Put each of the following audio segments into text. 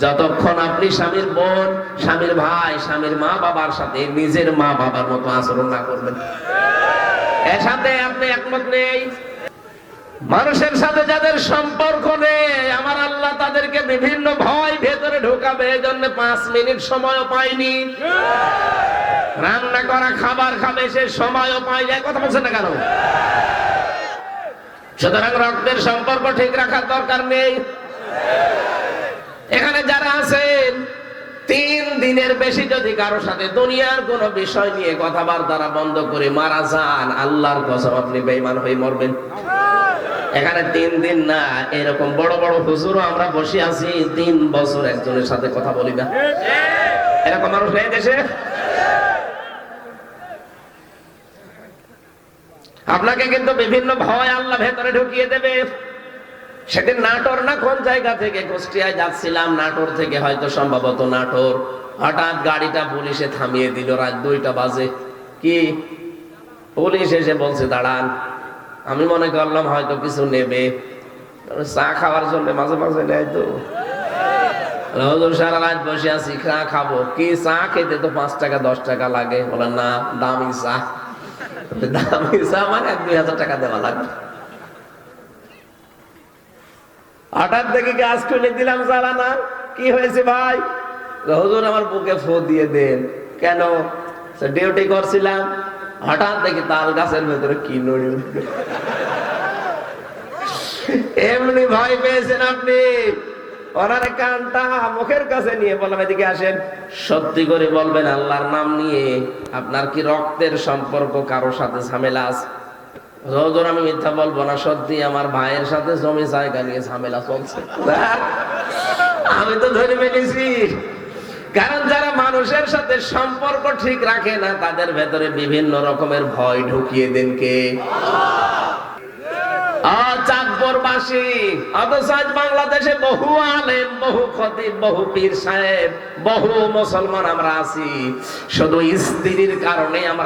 যতক্ষণ আপনি স্বামীর বোন, স্বামীর ভাই, স্বামীর মা বাবার সাথে নিজের মা বাবার মতো আচরণ না করবেন। এর সাথে আপনি একমত নেই? মানুষের সাথে যাদের সম্পর্ক নেই, আমার আল্লাহ তাদেরকে বিভিন্ন ভয় ভেতরে ঢোকাবে এই জন্য পাঁচ মিনিট সময়ও পাইনি। রান্না করা, খাবার খাবে, সে সময়ও পাই যায় কথা বলছেন না কেন? সুতরাং রক্তের সম্পর্ক ঠিক রাখার দরকার নেই। এখানে যারা আছেন, তিন দিনের বেশি যদি কারও সাথে দুনিয়ার কোন বিষয় নিয়ে কথাবার্তা বন্ধ করে মারা যান, আল্লাহর কসম আপনি বেইমান হয়ে মরবেন। এখানে তিন দিন না, এরকম বড় বড় হুজুরও আমরা বসে আছি, তিন বছর একজনের সাথে কথা বলি না। এরকম মানুষ নেই দেশে? আপনাকে কিন্তু বিভিন্ন ভয় আল্লাহ ভেতরে ঢুকিয়ে দেবে। সেদিন নাটোর না কোন জায়গা থেকে? কুষ্টিয়ায় যাচ্ছিলাম, নাটোর থেকে হয়তো সম্ভবত নাটোর। হঠাৎ গাড়িটা পুলিশে থামিয়ে দিল, রাত দুইটা বাজে। কি? পুলিশ এসে বলছে, দাঁড়ান, আমি মনে করলাম হয়তো কিছু নেবে। চা খাওয়ার জন্য মাঝে মাঝে নেয় তো। সারা রাত বসে আছি, চা খাব। কি চা? খেতে তো পাঁচ টাকা, দশ টাকা লাগে। বলে, না, দামি চা। দামি চা মানে এক দুই হাজার টাকা দেওয়া লাগবে। হঠাৎ দেখে গাছ খুলে দিলাম জ্বালানা? কি হয়েছে ভাই? হুজুর, আমার বুকে ফো দিয়ে দেন। কেন? ডিউটি করছিলাম। হঠাৎ দেখি তাল গাছের ভেতরে কি নড়ি এমনি ভয় পেয়েছেন আপনি? ওনার কানটা মুখের কাছে নিয়ে বললাম, এদিকে আসেন। সত্যি করে বলবেন, আল্লাহর নাম নিয়ে আপনার কি রক্তের সম্পর্ক কারও সাথে ঝামেলা আছে? রোজর আমি মিথ্যা বলব না, সত্যি আমার ভাইয়ের সাথে জমি জায়গা নিয়ে ঝামেলা চলছে। আমি তো ধরে ফেলেছি। কারণ যারা মানুষের সাথে সম্পর্ক ঠিক রাখে না, তাদের ভেতরে বিভিন্ন রকমের ভয় ঢুকিয়ে দেন কে?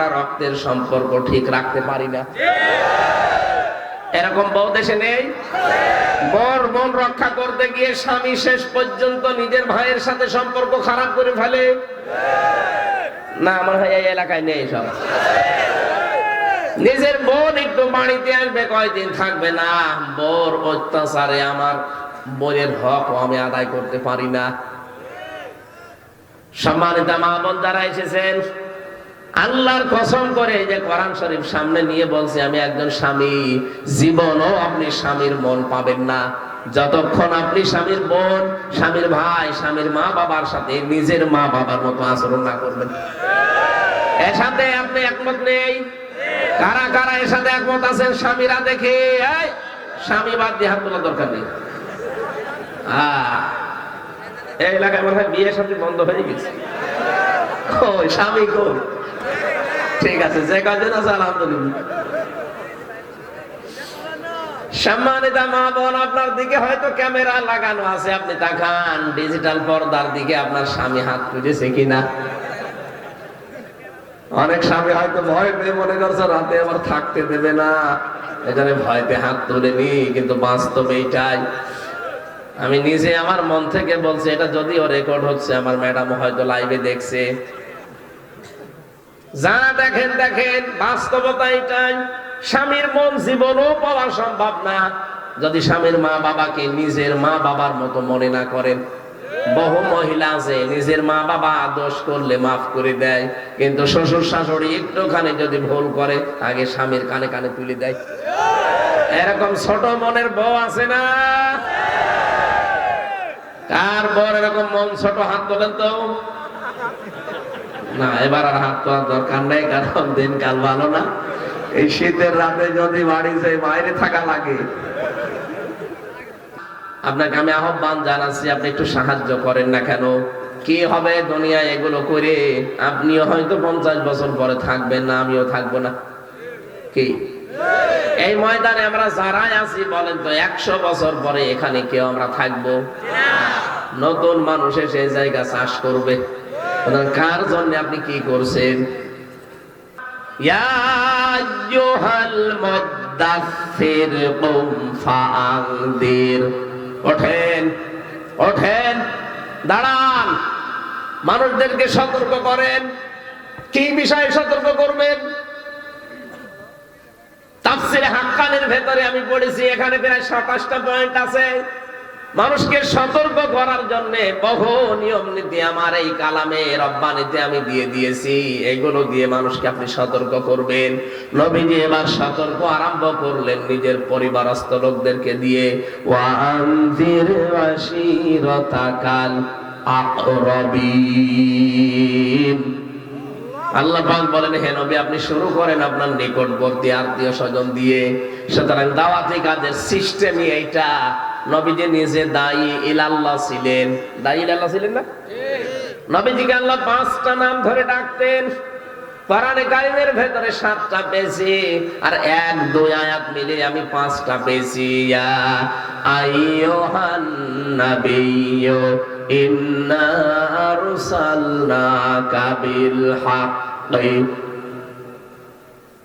রক্তের সম্পর্ক ঠিক রাখতে পারি না। এরকম বউ দেশে নেই? বর মন রক্ষা করতে গিয়ে স্বামী শেষ পর্যন্ত নিজের ভাইয়ের সাথে সম্পর্ক খারাপ করে ফেলে? না, আমার ভাই এই এলাকায় নেই সব। নিজের বোন একটু বাড়িতে আসবে, কয়দিন থাকবে না। বোর অত্যাচারে আমার বইয়ের হক আমি আদায় করতে পারি না। সম্মানিত মা বোন যারা এসেছেন, আল্লাহর কসম করে যে কোরআন শরীফ সামনে নিয়ে বলছে, আমি একজন স্বামী, জীবনও আপনি স্বামীর মন পাবেন না। যতক্ষণ আপনি স্বামীর বোন, স্বামীর ভাই, স্বামীর মা বাবার সাথে নিজের মা বাবার মতো আচরণ না করবেন। এর সাথে আপনি একমত নেই কারা কারা এর সাথে একমত আছেন স্বামীরা দেখে? স্বামী বাদ দিয়ে হাত তোলার দরকার নেই। এই এলাকায় মনে হয় সাথে বন্ধ হয়ে গেছে। স্বামী ঠিক আছে, যে আছে, আলহামদুলিল্লাহ। সম্মানিত মা বোন আপনার দিকে হয়তো ক্যামেরা লাগানো আছে, আপনি তাকান। ডিজিটাল পর্দার দিকে আপনার স্বামী হাত তুলেছে কিনা? অনেক স্বামী হয়তো ভয় পেয়ে মনে করছে, রাতে আবার থাকতে দেবে না। এখানে ভয়তে হাত তুলেনি কিন্তু বাস্তব এইটাই আমি নিজে আমার মন থেকে বলছি, এটা যদিও রেকর্ড হচ্ছে, আমার ম্যাডাম হয়তো লাইভে দেখছে। যা দেখেন দেখেন, বাস্তবতা এটাই। স্বামীর মন জীবনও পাওয়া সম্ভব না। যদি স্বামীর মা বাবাকে নিজের মা বাবার মতো মনে না করেন বহু মহিলা আছে, নিজের মা বাবা দোষ করলে মাফ করে দেয়, কিন্তু শ্বশুর শাশুড়ি একটুখানি যদি ভুল করে, আগে স্বামীর কানে কানে তুলে দেয়। এরকম ছোট মনের বউ আছে না? কার বর এরকম মন ছোট হাত তোলেন তো? না, এবার আর হাত তোলার দরকার নেই, কারণ দিনকাল ভালো না। এই শীতের রাতে যদি বাড়ি যাই বাইরে থাকা লাগে আপনাকে আমি আহ্বান জানাচ্ছি, আপনি একটু সাহায্য করেন না কেন? কি হবে দুনিয়া এগুলো করে? আপনিও হয়তো পঞ্চাশ বছর পরে থাকবেন না, আমিও থাকব না। কি? এই ময়দানে আমরা যারাই আছি, বলেন তো, একশো বছর পরে এখানে কেউ আমরা থাকব? নতুন মানুষ এসে জায়গা চাষ করবে। কার জন্য আপনি কি করছেন? ইয়া ওঠেন ওঠেন, দাঁড়ান। মানুষদেরকে সতর্ক করেন। কি বিষয়ে সতর্ক করবেন? তাফসিরে হাক্কানের ভেতরে আমি পড়েছি, এখানে প্রায় সাতাশটা পয়েন্ট আছে। মানুষকে সতর্ক করার জন্য বহু নিয়ম নীতি আমার এই কালামে রব্বানিতে আমি দিয়ে দিয়েছি। এগুলো দিয়ে মানুষকে আপনি সতর্ক করবেন। নবীজি এবার সতর্ক আরম্ভ করলেন নিজের পরিবারস্থ লোকদেরকে দিয়ে। আকরাবিন। আল্লাহ বলেন, হে নবী, আপনি শুরু করেন আপনার নিকটবর্তী আত্মীয় স্বজন দিয়ে। সুতরাং দাওয়াতি কাজের সিস্টেমই এইটা। নবীজি নিজে দায়ী ইলাল্লাহ ছিলেন। দায়ী ইলাল্লাহ ছিলেন না? নবীজিকে আল্লাহ পাঁচটা নাম ধরে ডাকতেন। কোরআনে কারিমের ভেতরে সাতটা পেয়েছি। আর এক, দুই আয়াত মিলে আমি পাঁচটা পেয়েছি। ইয়া আইয়ুহান নাবিয়্যু ইন্না আরসালনাকা বিল হাক্কি ইন্না আরসালনাকা শাহিদাও ওয়া মুবাশশিরাও ওয়া নাযীরা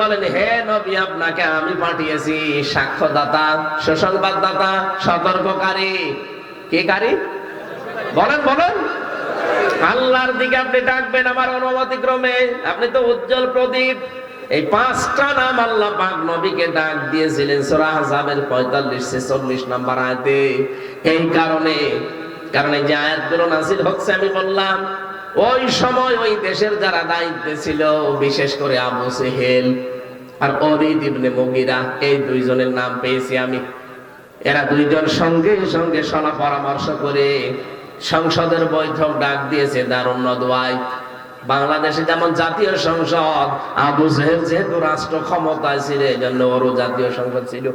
বলেন, হে আমি পাঠিয়েছি সতর্ককারী। কে আল্লাহর দিকে আপনি ডাকবেন আমার আপনি তো উজ্জ্বল প্রদীপ। এই পাঁচটা নাম আল্লাহ পাক নবীকে ডাক দিয়েছিলেন সূরা আহজাবের 45 46 নাম্বার আয়াতে। এই কারণে, কারণ এই যে আয়াতগুলো নাযিল হচ্ছে আমি বললাম ওই সময় ওই দেশের যারা দায়িত্বে ছিল, বিশেষ করে আবু সেহেল আর অরিদ ইবনে মুগিরা, এই দুইজনের নাম পেয়েছি আমি। এরা দুইজন সঙ্গে সঙ্গে সলা পরামর্শ করে সংসদের বৈঠক ডাক দিয়েছে দারুণ নদওয়ায় বাংলাদেশে যেমন জাতীয় সংসদ, আবু জেহেল যেহেতু রাষ্ট্র ক্ষমতায় ছিল এই জন্য ওরও জাতীয় সংসদ ছিল।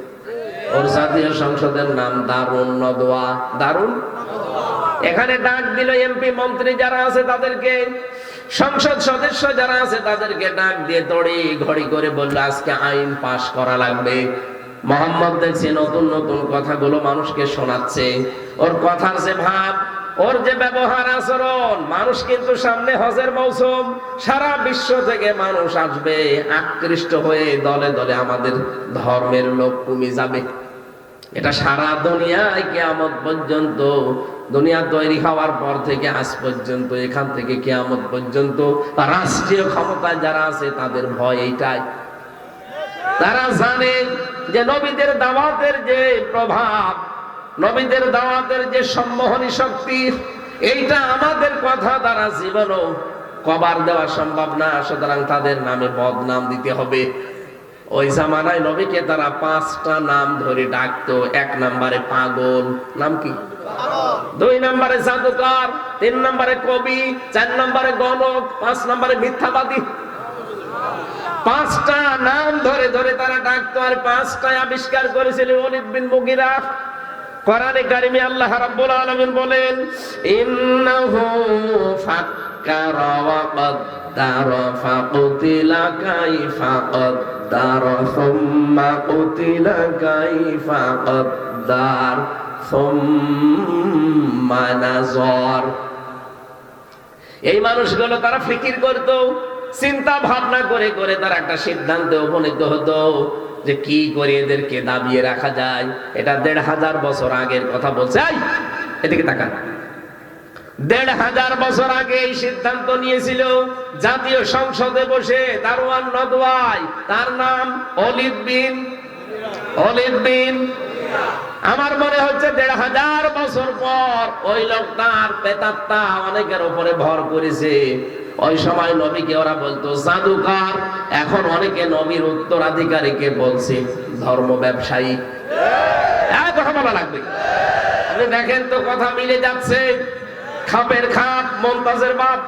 ওর জাতীয় সংসদের নাম দারুণ নদওয়া দারুণ? এখানে ডাক দিল এমপি মন্ত্রী যারা আছে তাদেরকে, সংসদ সদস্য যারা আছে তাদেরকে ডাক দিয়ে তড়ি ঘড়ি করে বলল, আজকে আইন পাশ করা লাগবে। মোহাম্মদ দেখছে নতুন নতুন কথাগুলো মানুষকে শোনাচ্ছে। ওর কথার যে ভাব, ওর যে ব্যবহার আচরণ, মানুষ কিন্তু সামনে হজের মৌসুম, সারা বিশ্ব থেকে মানুষ আসবে, আকৃষ্ট হয়ে দলে দলে আমাদের ধর্মের লোক কমে যাবে। এটা সারা দুনিয়ায় কেয়ামত পর্যন্ত দুনিয়া তৈরি হওয়ার পর থেকে আজ পর্যন্ত, এখান থেকে কেয়ামত পর্যন্ত রাষ্ট্রীয় ক্ষমতায় যারা আছে তাদের ভয় এইটাই। তারা জানে যে নবীদের দাওয়াতের যে প্রভাব, নবীদের দাওয়াতের যে সম্মোহনী শক্তি, এইটা আমাদের কথা দ্বারা জীবনও কবার দেওয়া সম্ভব না। সুতরাং তাদের নামে বদনাম দিতে হবে। ওই জামানায় নবীকে তারা পাঁচটা নাম ধরে ডাকতো। এক নম্বরে পাগল। নাম কি? দুই নম্বরে জাদুকার, তিন নম্বরে কবি, চার নম্বরে গণক, পাঁচ নম্বরে মিথ্যাবাদী। পাঁচটা নাম ধরে ধরে তারা ডাকতো আর পাঁচটায় আবিষ্কার করেছিল অলিদ বিন মুগিরা। কোরআনে কারিমে আল্লাহ রাব্বুল আলামিন বলেন, ইন্নাহু ফাক্কারা ওয়া কদ্দারা, ফাকুতিলা কাইফা কদ্দারা, সুম্মা কুতিলা কাইফা কদ্দার। এই মানুষগুলো তারা ফিকির করত, চিন্তা ভাবনা করে করে তারা একটা সিদ্ধান্তে উপনীত হতো যে কি করে এদেরকে দাবিয়ে রাখা যায়। এটা দেড় হাজার বছর আগের কথা বলছে। এদিকে তাকান। দেড় হাজার বছর আগে এই সিদ্ধান্ত নিয়েছিল জাতীয় সংসদে বসে দারোয়ান নদওয়াই তার নাম অলিদ বিন অলিদ বিন আমার মনে হচ্ছে দেড় হাজার বছর পর ওই লোকটার পেতাত্তা অনেকের উপরে ভর করেছে। ওই সময় নবীকে ওরা বলতো, জাদুকার, এখন অনেকে নবীর উত্তরাধিকারীকে বলছে, ধর্ম ব্যবসায়ী। কথা বলা লাগবে। দেখেন তো কথা মিলে যাচ্ছে। খাপের খাপ, মমতাজের বাপ।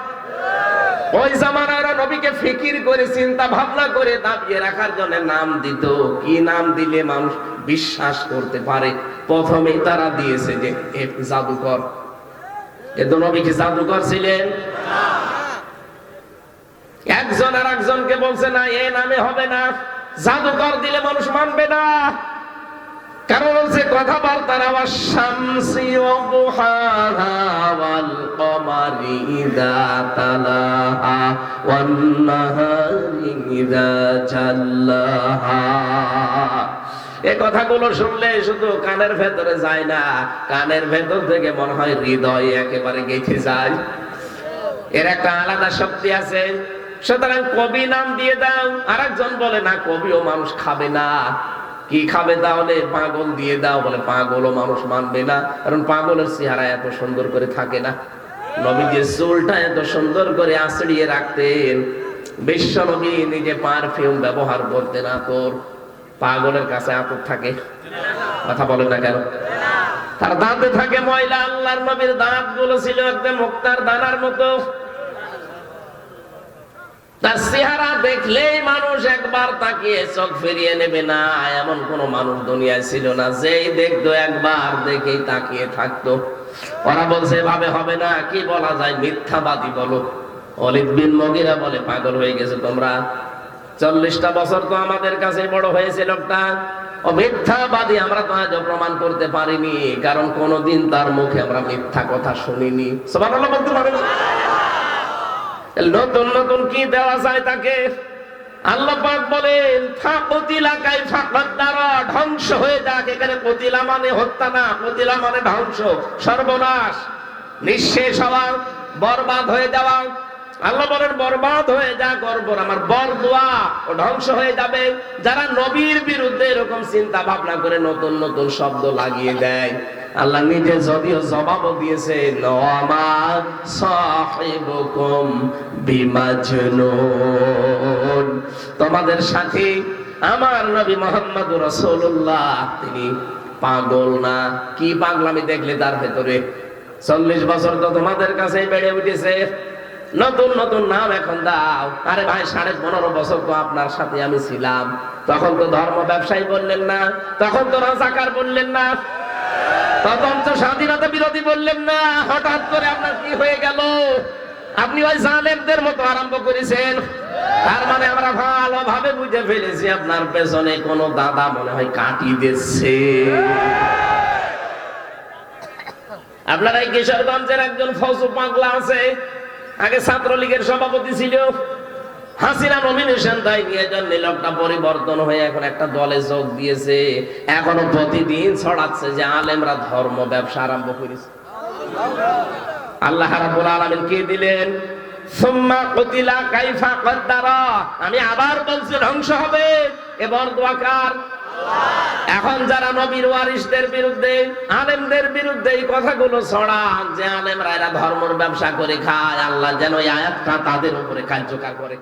ওই জামানার নবীকে ফিকির করে, চিন্তা ভাবনা করে দাবিয়ে রাখার জন্য নাম দিত। কি নাম দিলে মানুষ বিশ্বাস করতে পারে? প্রথমে তারা দিয়েছে যে জাদুকর। কিন্তু নবী কি জাদুকর ছিলেন? একজন আর একজনকে বলছে, না, এ নামে হবে না। জাদুকর দিলে মানুষ মানবে না। কারণ হচ্ছে কথাবার্তার আবার শামসি কমারি এ কথাগুলো শুনলে শুধু কানের ভেতরে যায় না, কানের ভেতর থেকে মনে হয় হৃদয় একেবারে গেঁথে যায়। এর একটা আলাদা শক্তি আছে, সুতরাং কবি নাম দিয়ে দাও আর একজন বলে, না, কবিও মানুষ খাবে না। কি খাবে তাহলে? পাগল দিয়ে দাও, বলে পাগলও মানুষ মানবে না। কারণ পাগলের চেহারা এত সুন্দর করে থাকে না। নবীজির চুলটা এত সুন্দর করে আঁচড়িয়ে রাখতেন। বিশ্ব নবী নিজে পারফিউম ব্যবহার করতেন আতর। পাগলের কাছে আতর থাকে। কথা বলে না কেন? তার দাঁতে থাকে ময়লা। আল্লাহর নবীর দাঁতগুলো ছিল একদম মুক্তার দানার মতো। তার চেহারা দেখলেই মানুষ একবার তাকিয়ে চোখ ফিরিয়ে নেবে না, এমন কোন মানুষ দুনিয়ায় ছিল না। যেই দেখতো একবার, দেখেই তাকিয়ে থাকতো। ওরা বলছে, এভাবে হবে না, কি বলা যায়, মিথ্যাবাদী বলো। বিন মগিরা বলে, পাগল হয়ে গেছে তোমরা। চল্লিশটা বছর তো আমাদের কাছে বড় হয়েছে লোকটা। ও মিথ্যাবাদী, আমরা তো আজও প্রমাণ করতে পারিনি, কারণ কোনোদিন তার মুখে আমরা মিথ্যা কথা শুনিনি। সবার বলতে পারেন নতুন নতুন কি দেওয়া যায় তাকে? আল্লাহ পাক বলেন ফাকতিলা কাই ফাকদারা ধ্বংস হয়ে যাক। এখানে কতিলা মানে হত্যা না, কতিলা মানে ধ্বংস, সর্বনাশ, নিঃশেষ হওয়া, বরবাদ হয়ে যাওয়া। আল্লাহ বলেন, বরবাদ হয়ে যা গর্বর, আমার বর দোয়া, ও ধ্বংস হয়ে যাবে। যারা নবীর বিরুদ্ধে এরকম চিন্তা ভাবনা করে নতুন নতুন শব্দ লাগিয়ে দেয়। আল্লাহ নিজে যদিও জবাবও দিয়েছে তোমাদের সাথে আমার নবী মোহাম্মদ রাসূলুল্লাহ, তিনি পাগল না? কি পাগলামি দেখলে তার ভেতরে? চল্লিশ বছর তো তোমাদের কাছে বেড়ে উঠেছে। নতুন নতুন নাম এখন দাও। আরে ভাই, সাড়ে পনেরো বছর তো আপনার সাথে আমি ছিলাম। তখন তো ধর্ম ব্যবসায়ী বললেন না, তখন তো রাজাকার বললেন না। তখন স্বাধীনতা বিরোধী বললেন, না, হঠাৎ করে আপনার কি হয়ে গেল? আপনি ওই জালেমদের মতো আরম্ভ করেছেন। তার মানে আমরা ভালোভাবে বুঝে ফেলেছি, আপনার পেছনে কোনো দাদা মনে হয় কাটি দিচ্ছে। আপনার এই কিশোরগঞ্জের একজন ফসু পাগলা আছে। আগে ছাত্রলীগের সভাপতি ছিল। হাসিনা নমিনেশন দেয় নিয়ে জন্য লোকটা পরিবর্তন হয়ে এখন একটা দলে যোগ দিয়েছে। এখনও প্রতিদিন ছড়াচ্ছে যে আলেমরা ধর্ম ব্যবসা আরম্ভ করেছে। আল্লাহ রাব্বুল আলামিন কে দিলেন? সুম্মা কুতিলা কাইফা কদ্দারা। আমি আবার বলছি ধ্বংস হবে। এবার দোয়াকার এখন যারা নবীর ওয়ারিসদের বিরুদ্ধে, আলেমদের বিরুদ্ধে এই কথাগুলো ছড়ান যে আলেমরা এরা ধর্মের ব্যবসা করে খায়, আল্লাহ যেন এই আয়াতটা তাদের উপরে কার্যকর করে।